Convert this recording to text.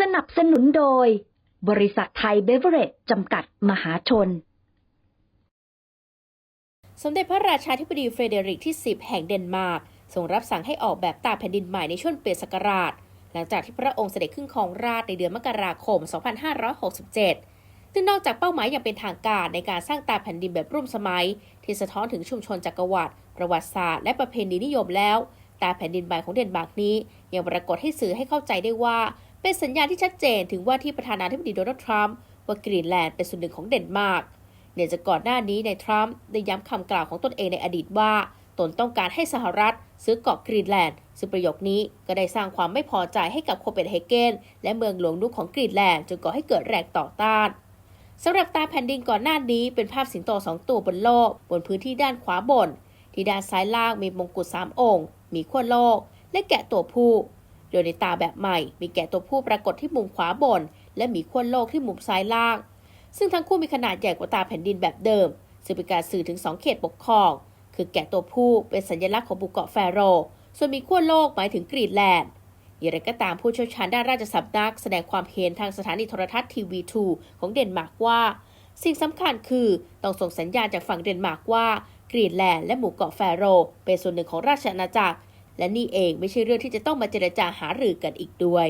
สนับสนุนโดย บริษัทไทยเบเวอเรจจำกัดมหาชน สมเด็จพระราชาธิบดีเฟเดริกที่ 10 แห่งเดนมาร์กทรงรับสั่งให้ออกแบบตาแผ่นดินใหม่ในช่วงเปลี่ยนศักราช หลังจากที่พระองค์เสด็จขึ้นครองราชในเดือนมกราคม 2567 ซึ่งนอกจากเป้าหมายอย่างเป็นทางการในการสร้างตาแผ่นดินแบบร่วมสมัย ที่สะท้อนถึงชุมชนจักรวรรดิประวัติศาสตร์และประเพณีนิยมแล้ว ตาแผ่นดินใหม่ของเดนมาร์กนี้ ยังปรากฏให้สื่อให้เข้าใจได้ว่า เป็นสัญญาณที่ชัดเจนถึงว่าที่ประธานาธิบดีโดนัลด์ทรัมป์ว่ากรีนแลนด์เป็นส่วนหนึ่งของเดนมาร์กเนื่องจากก่อนหน้านี้ในทรัมป์ได้ย้ำคำกล่าวของตนเองในอดีตว่า ตนต้องการให้สหรัฐ ซื้อเกาะกรีนแลนด์ซึ่งประโยคนี้ก็ได้สร้างความไม่พอใจให้กับโคเปนเฮเกนและเมืองหลวงลูกของกรีนแลนด์จนก่อให้เกิดแรงต่อต้านสำหรับตาแผ่นดินก่อนหน้านี้เป็นภาพสิงโตสองตัวบนโลก บนพื้นที่ด้านขวาบน ที่ด้านซ้ายล่างมีมงกุฎสามองค์ มีขั้วโลก และแกะตัวผู้ โดยในตาแบบใหม่ มีแกะตัวผู้ปรากฏที่มุมขวาบน และมีขั้วโลกที่มุมซ้ายล่าง ซึ่งทั้งคู่มีขนาดใหญ่กว่าตาแผ่นดินแบบเดิม ซึ่งเป็นการสื่อถึง 2 เขตปกครอง คือแกะตัวผู้เป็นสัญลักษณ์ของบุกเกาะแฟโร ส่วนมีขั้วโลกหมายถึงกรีนแลนด์อย่างไรก็ตามผู้เชี่ยวชาญด้านราชสำนัก แสดงความเห็นทางสถานีโทรทัศน์ทีวี2ของเดนมาร์กว่า สิ่งสำคัญคือต้องส่งสัญญาณจากฝั่งเดนมาร์กว่ากรีนแลนด์และหมู่เกาะแฟโรเป็นส่วนหนึ่งของราชอาณาจักร และนี่เองไม่ใช่เรื่องที่จะต้องมาเจรจาหารือกันอีกด้วย